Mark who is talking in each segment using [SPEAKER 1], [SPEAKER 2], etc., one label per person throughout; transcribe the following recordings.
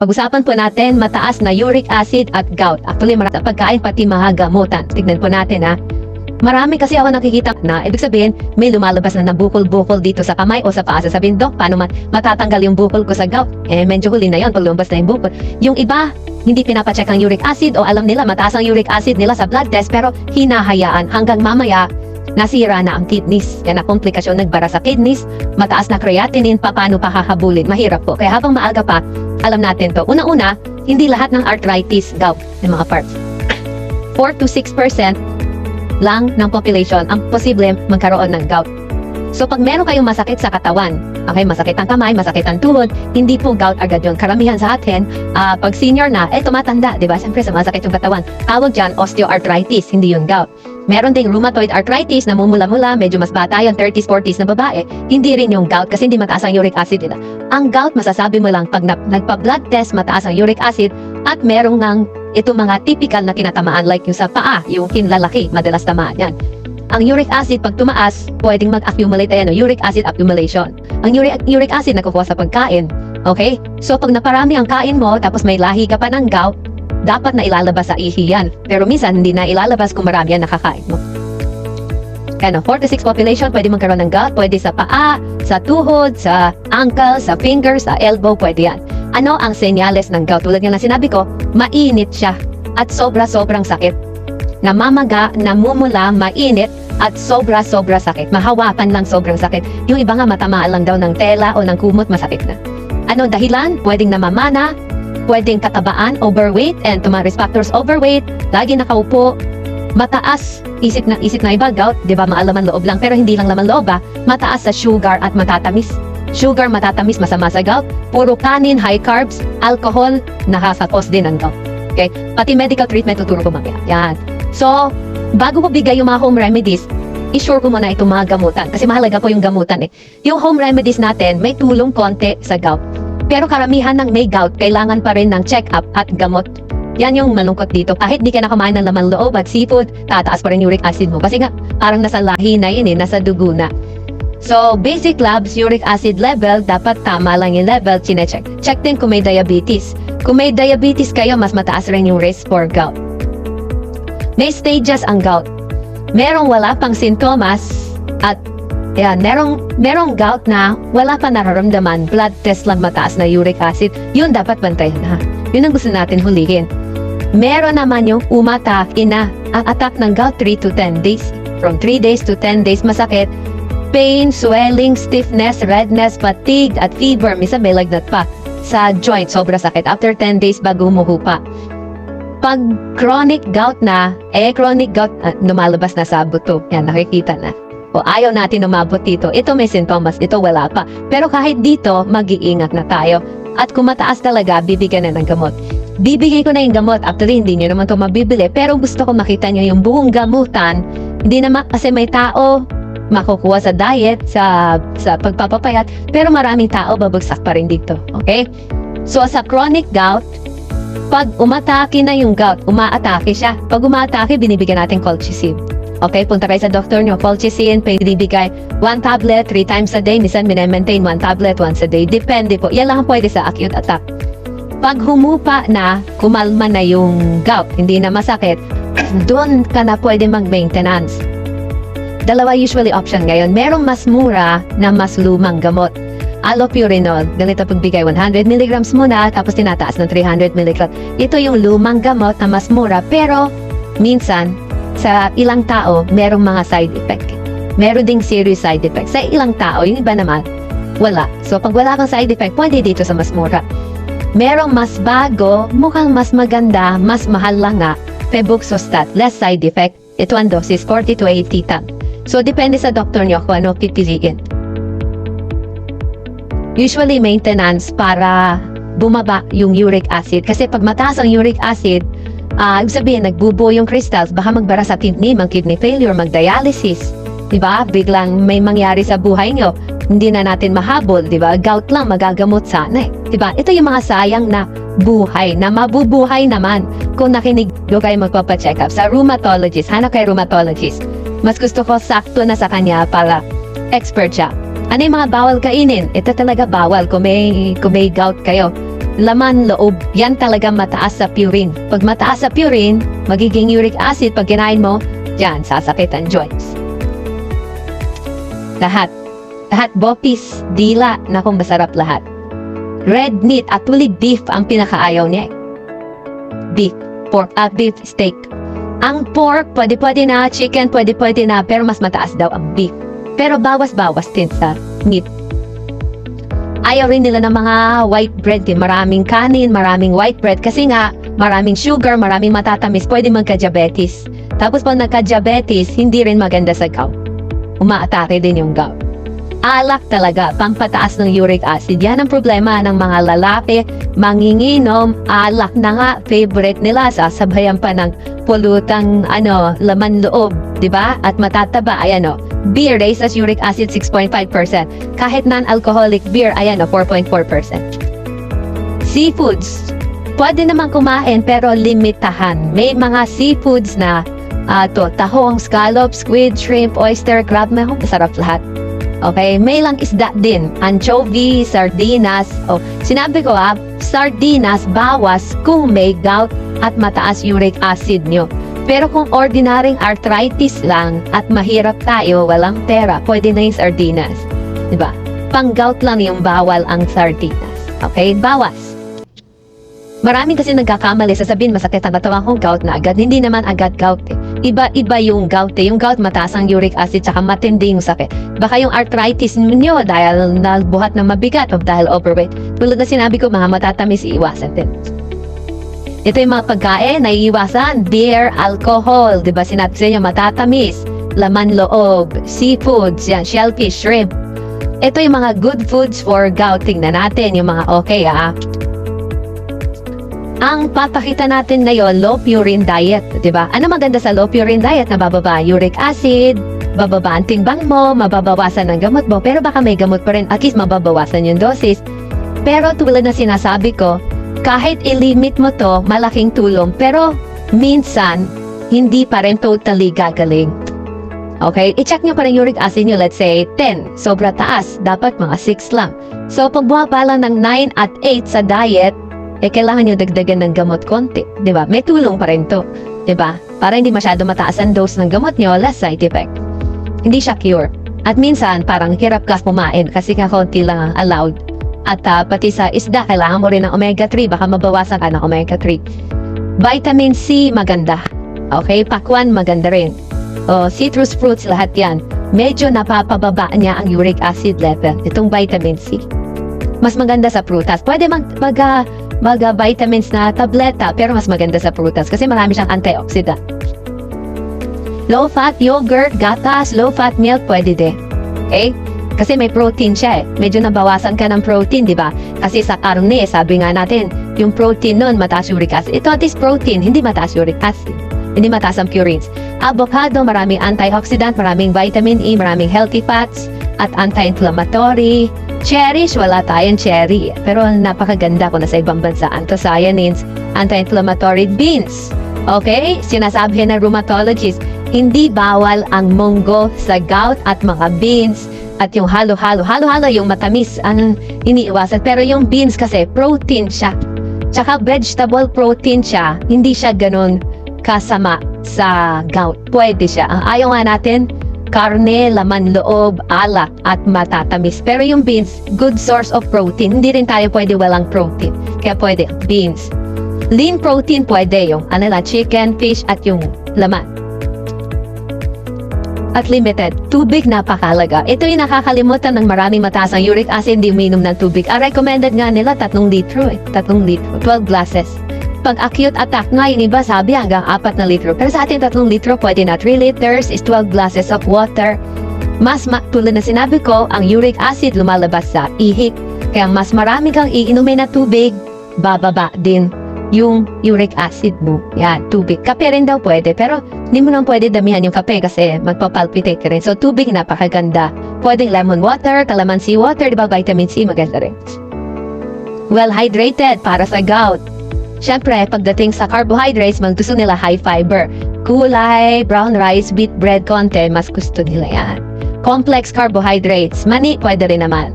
[SPEAKER 1] Pag-usapan po natin mataas na uric acid at gout. Actually, marami sa pagkain pati mga gamutan. Tignan po natin ha. Marami kasi ako nakikita na ibig sabihin may lumalabas na ng bukol-bukol dito sa kamay o sa paa. Sasabihin, Dok, paano man matatanggal yung bukol ko sa gout? Eh, medyo huli na yon pag lumabas na yung bukol. Yung iba, hindi pinapacheck ang uric acid o alam nila mataas ang uric acid nila sa blood test pero hinahayaan hanggang mamaya nasira na ang kidneys. Yan ang komplikasyon nagbara sa kidneys, mataas na creatinine, pa, paano pa hahabulin? Mahirap po. Kaya habang maaga pa, alam natin to. Una-una, hindi lahat ng arthritis gout ng mga parts. 4 to 6% lang ng population ang posible magkaroon ng gout. So pag meron kayong masakit sa katawan, okay, masakit ang kamay, masakit ang tuhod, hindi po gout agad yun. Karamihan sa atin, ah, pag senior na, eh tumatanda, di ba? Siyempre, sa masakit yung katawan. Tawag dyan, osteoarthritis, hindi yung gout. Meron ding rheumatoid arthritis na mumula-mula, medyo mas bata yung 30s, 40s na babae, hindi rin yung gout kasi hindi mataas ang uric acid nila. Ang gout, masasabi mo lang pag na, nagpa-blood test, mataas ang uric acid at merong ng ito mga typical na kinatamaan like yung sa paa, yung kinlalaki, madalas tamaan yan. Ang uric acid pag tumaas, pwedeng mag-accumulate ayan, uric acid accumulation. Ang uric, uric acid nakukuha sa pagkain. Okay? So pag naparami ang kain mo, tapos may lahi ka pa ng gout, dapat na ilalabas sa ihi yan. Pero minsan, hindi na ilalabas kung marami ang nakakain mo. Kaya no, 4 to 6 population, pwede magkaroon ng gout, pwede sa paa, sa tuhod, sa ankle, sa fingers, sa elbow, pwede yan. Ano ang senyales ng gout? Tulad nga na sinabi ko, mainit siya at sobra-sobrang sakit. Namamaga, namumula, mainit, at sobra-sobra sakit. Mahawakan lang sobrang sakit. Yung iba nga matamaan lang daw ng tela o ng kumot, masakit na. Ano dahilan? Pwedeng namamana, pwedeng katabaan, overweight, and risk factors, overweight, lagi nakaupo, mataas, isip na isip na iba, gout, di ba maalaman loob lang, pero hindi lang laman loob ba, mataas sa sugar at matatamis. Sugar, matatamis, masama sa gout, puro kanin, high carbs, alcohol, nakakakos din ng gout. Okay? Pati medical treatment, tuturo ko mamaya. Yan. So, bago mo bigay yung mga home remedies, i-sure ko muna itong mga gamutan. Kasi mahalaga po yung gamutan eh. Yung home remedies natin, may tulong konti sa gout. Pero karamihan ng may gout, kailangan pa rin ng check-up at gamot. Yan yung malungkot dito. Kahit di ka na kumain ng laman loob at seafood, tataas pa rin uric acid mo. Kasi nga, parang nasa lahi na yun eh, nasa dugo na. So, basic labs, uric acid level, dapat tama lang yung level, chinecheck. Check din kung may diabetes. Kung may diabetes kayo, mas mataas rin yung risk for gout. May stages ang gout. Merong wala pang sintomas at yan, merong, merong gout na wala pa nararamdaman, blood test lang mataas na uric acid, yun dapat bantayan ha. Yun ang gusto natin hulihin. Meron naman yung umatake na ang attack ng gout 3 to 10 days. From 3 days to 10 days masakit, pain, swelling, stiffness, redness, fatigue, at fever. Misa may lagnat pa. Sa joint, sobra sakit. After 10 days bago humuhupa. Pag chronic gout na, eh chronic gout, ah, lumalabas na sa buto. Yan, nakikita na. O ayaw natin umabot dito. Ito may sintomas, ito wala pa. Pero kahit dito, mag-iingat na tayo. At kung mataas talaga, bibigyan na ng gamot. Bibigay ko na yung gamot. Actually, hindi nyo naman to mabibili. Pero gusto ko makita nyo yung buong gamutan. Hindi naman kasi may tao makukuha sa diet, sa, sa pagpapapayat. Pero maraming tao babagsak pa rin dito. Okay? So, sa chronic gout, pag umatake na yung gout, umaatake siya. Pag umaatake, binibigyan natin colchicine. Okay, punta kayo sa doktor nyo, colchicine, pinibigay one tablet, three times a day, minsan minamaintain one tablet once a day. Depende po. Yan lang ang pwede sa acute attack. Pag humupa na, kumalma na yung gout, hindi na masakit, doon ka na pwede mag-maintenance. Dalawa usually option ngayon. Merong mas mura na mas lumang gamot. Allopurinol, ganito pagbigay 100 mg muna tapos tinataas ng 300 mg. Ito yung lumang gamot na mas mura pero minsan sa ilang tao merong mga side effect. Meron ding serious side effect. Sa ilang tao, yung iba naman, wala. So pag wala kang side effect, pwede dito sa mas mura. Merong mas bago, mukhang mas maganda, mas mahal lang nga, Febuxostat, less side effect. Ito ang dosis, 40 to 80 tang. So, depende sa doktor nyo kung ano pipiliin. Usually, maintenance para bumaba yung uric acid. Kasi pag mataas ang uric acid, ah ibig sabihin, nagbubuo yung crystals, baka magbara sa kidney, mag kidney failure, mag-dialysis. Diba? Biglang may mangyari sa buhay nyo. Hindi na natin mahabol, diba? Gout lang, magagamot sana eh. Diba? Ito yung mga sayang na buhay, na mabubuhay naman kung nakinig nyo kayo magpapacheck up sa rheumatologist. Hanap kay rheumatologist. Mas gusto ko sakto na sa kanya para expert siya. Ano yung mga bawal kainin? Ito talaga bawal kung may, kung may gout kayo. Laman loob. Yan talaga mataas sa purine. Pag mataas sa purine, magiging uric acid pag kinain mo, yan, sasakit ang joints. Lahat. Lahat bopis, dila, na kung masarap lahat. Red meat at tuli beef ang pinakaayaw niya. Beef, pork, at beef steak. Ang pork, pwede-pwede na, chicken, pwede-pwede na, pero mas mataas daw ang beef. Pero bawas-bawas din sa meat. Ayaw rin nila ng mga white bread, eh. maraming kanin, maraming white bread, kasi nga, maraming sugar, maraming matatamis, pwede magka-diabetes. Tapos pag nagka-diabetes, hindi rin maganda sa gout. Umaatake din yung gout. Alak talaga, pampataas ng uric acid. Yan ang problema ng mga lalaki, manginginom, alak na nga, favorite nila, sasabayan pa ng pulutang ano, laman loob, di ba? At matataba, ay ano, beer raises uric acid 6.5%. Kahit non-alcoholic beer, ay ano, 4.4%. Seafoods, pwede naman kumain pero limitahan. May mga seafoods na ah, to, tahong, scallop, squid, shrimp, oyster, crab, may masarap lahat. Okay, may lang isda din. Anchovy, sardinas. O, sinabi ko ah, sardinas bawas kung may gout at mataas uric acid nyo. Pero kung ordinaryong arthritis lang at mahirap tayo, walang pera, pwede na yung sardinas. Diba? Pang gout lang yung bawal ang sardinas. Okay, bawas. Marami kasi nagkakamali sasabihin masakit ang katawan kong gout na agad. Hindi naman agad gout eh. Iba-iba yung gout eh. Yung gout mataas ang uric acid tsaka matindi yung sakit. Baka yung arthritis ninyo dahil nagbuhat ng mabigat o dahil overweight. Tulad na sinabi ko, mga matatamis iiwasan din. Ito yung mga pagkain na iiwasan. Beer, alcohol, di ba sinabi sa inyo, matatamis, laman loob, seafoods, yan, shellfish, shrimp. Ito yung mga good foods for gout. Tingnan natin yung mga okay ah. Ang papakita natin ngayon, low purine diet, 'di ba? Ano maganda sa low purine diet? Nabababa uric acid, bababa ang timbang mo, mababawasan ang gamot mo, pero baka may gamot pa rin, at least mababawasan yung dosis. Pero tulad na sinasabi ko, kahit ilimit mo to, malaking tulong, pero minsan, hindi pa rin totally gagaling. Okay, i-check nyo pa rin uric acid nyo, let's say 10, sobra taas, dapat mga 6 lang. So, pag bumaba lang ng 9 at 8 sa diet, eh kailangan nyo dagdagan ng gamot konti, ba? May tulong pa rin 'to, ba? Para hindi masyado mataas ang dose ng gamot nyo, less side effect. Hindi siya cure. At minsan, parang hirap ka kumain kasi nga konti lang ang allowed. At ah, pati sa isda, kailangan mo rin ng omega-3, baka mabawasan ka ng omega-3. Vitamin C, maganda. Okay, pakwan, maganda rin. O, citrus fruits, lahat yan. Medyo napapababa niya ang uric acid level, itong vitamin C. Mas maganda sa prutas. Pwede mag, mag, ah, mag ah, vitamins na tableta, pero mas maganda sa prutas kasi marami siyang antioxidant. Low-fat yogurt, gatas, low-fat milk, pwede din. Okay? Kasi may protein siya eh. Medyo nabawasan ka ng protein, di ba? Kasi sa karne, sabi nga natin, yung protein nun, mataas uric acid. Ito at least protein, hindi mataas uric acid. Hindi mataas ang purines. Avocado, maraming antioxidant, maraming vitamin E, maraming healthy fats, at anti-inflammatory. Cherish, wala tayong cherry. Pero napakaganda kung nasa ibang bansa. Anthocyanins, anti-inflammatory beans. Okay? Sinasabi ng rheumatologist, hindi bawal ang munggo sa gout at mga beans at yung halo-halo. Halo-halo yung matamis ang iniiwasan. Pero yung beans kasi protein siya. Tsaka vegetable protein siya. Hindi siya ganun kasama sa gout. Pwede siya. Ayaw nga natin, karne, laman loob, alak, at matatamis. Pero yung beans, good source of protein. Hindi rin tayo pwede walang protein. Kaya pwede, beans. Lean protein pwede yung ano lang, chicken, fish, at yung laman. At limited, tubig napakalaga. Ito yung nakakalimutan ng maraming mataas ang uric acid, hindi uminom ng tubig. Ang recommended nga nila, 3 litro eh. 3 litro, 12 glasses. Pag acute attack nga, yung iba sabi hanggang 4 na litro. Pero sa ating 3 litro, pwede na 3 liters is 12 glasses of water. Mas ma tulad na sinabi ko, ang uric acid lumalabas sa ihi. Kaya mas marami kang iinumin na tubig, bababa din yung uric acid mo. Yan, tubig. Kape rin daw pwede, pero hindi mo nang pwede damihan yung kape kasi magpapalpitate ka rin. So, tubig napakaganda. Pwedeng lemon water, calamansi water, di ba? Vitamin C, maganda rin. Well hydrated para sa gout. Siyempre, pagdating sa carbohydrates, mag gusto nila high fiber. Kulay, brown rice, wheat bread, konti, mas gusto nila yan. Complex carbohydrates, mani, pwede rin naman.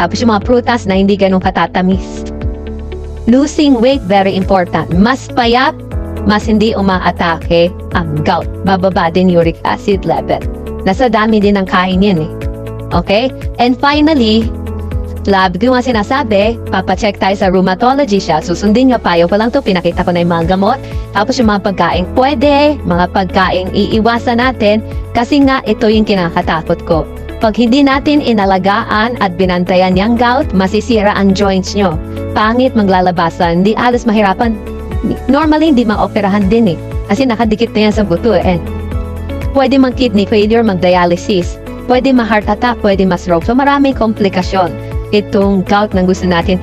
[SPEAKER 1] Tapos yung mga prutas na hindi ganun katatamis. Losing weight, very important. Mas payat, mas hindi umaatake ang gout. Bababa din uric acid level. Nasa dami din ng kain yan eh. Okay? And finally, lab ko nga sinasabi, papacheck tayo sa rheumatology siya, susundin niya payo pa lang to, pinakita ko na yung mga gamot, tapos yung mga pagkain pwede, mga pagkain iiwasan natin, kasi nga ito yung kinakatakot ko. Pag hindi natin inalagaan at binantayan yung gout, masisira ang joints nyo. Pangit maglalabasan, hindi alas mahirapan. Normally, hindi maoperahan din eh. Kasi nakadikit na yan sa buto eh. Pwede mag kidney failure, mag dialysis, pwede ma heart attack, pwede ma stroke. So maraming komplikasyon itong gout na gusto natin